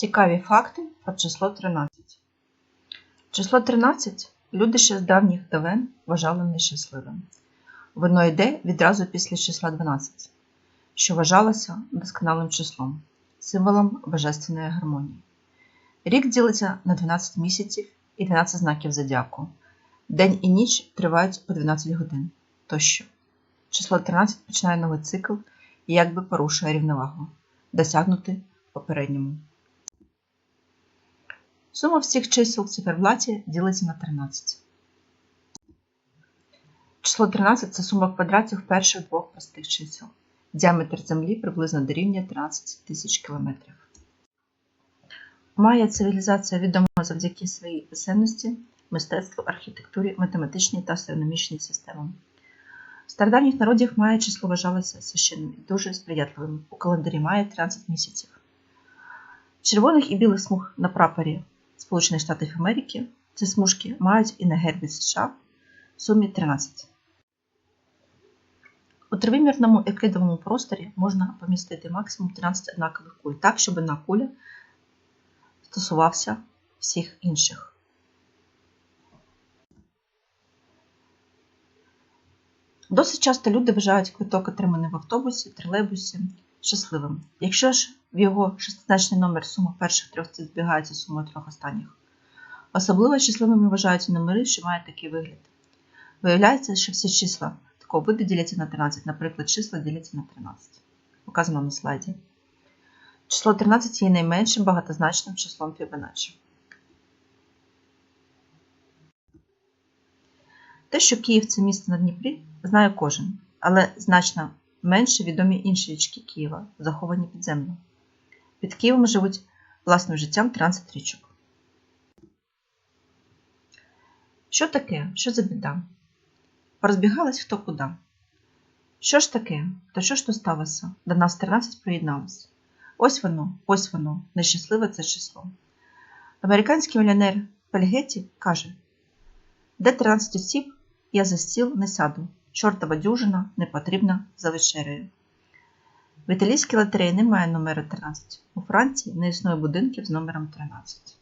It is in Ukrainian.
Цікаві факти про число 13. Число 13 люди ще з давніх давен вважали нещасливим. Воно йде відразу після числа 12, що вважалося досконалим числом, символом божественної гармонії. Рік ділиться на 12 місяців і 12 знаків зодіаку. День і ніч тривають по 12 годин тощо. Число 13 починає новий цикл і якби порушує рівновагу, досягнути попередньому. Сума всіх чисел в циферблаті ділиться на 13. Число 13 це сума квадратів перших двох простих чисел. Діаметр Землі приблизно дорівнює 13 тисяч кілометрів. Майя цивілізація відома завдяки своїй писемності, мистецтву, архітектурі, математичній та астрономічній системам. В стародавніх народів Майя число вважалося священним і дуже сприятливим. У календарі Майя 13 місяців. Червоних і білих смуг на прапорі Сполучених Штатів Америки ці смужки мають і на гербі США в сумі 13. У тривимірному евклідовому просторі можна помістити максимум 13 однакових куль, так, щоб одна куля стосувався всіх інших. Досить часто люди вважають квиток, отриманий в автобусі, тролейбусі, щасливим. Якщо ж в його шестизначний номер сума перших трьох цифр збігається з сумою трьох останніх. Особливо щасливими вважаються номери, що мають такий вигляд. Виявляється, що всі числа такого виду діляться на 13, наприклад, числа діляться на 13. Показано на слайді. Число 13 є найменшим багатозначним числом Фібоначчі. Те, що Київ це місто на Дніпрі, знає кожен, але значно менше відомі інші річки Києва, заховані під землю. Під Києвом живуть власним життям 13 річок. Що таке? Що за біда? Порозбігалась хто куди. Що ж таке? То що ж то сталося? До нас 13 приєдналось. Ось воно, ось воно, нещасливе це число. Американський мільйонер Пельгеті каже: де 13 осіб, я за стіл не сяду. Чортова дюжина не потрібна за вечерею. В італійській лотереї немає номера 13. У Франції не існує будинків з номером 13.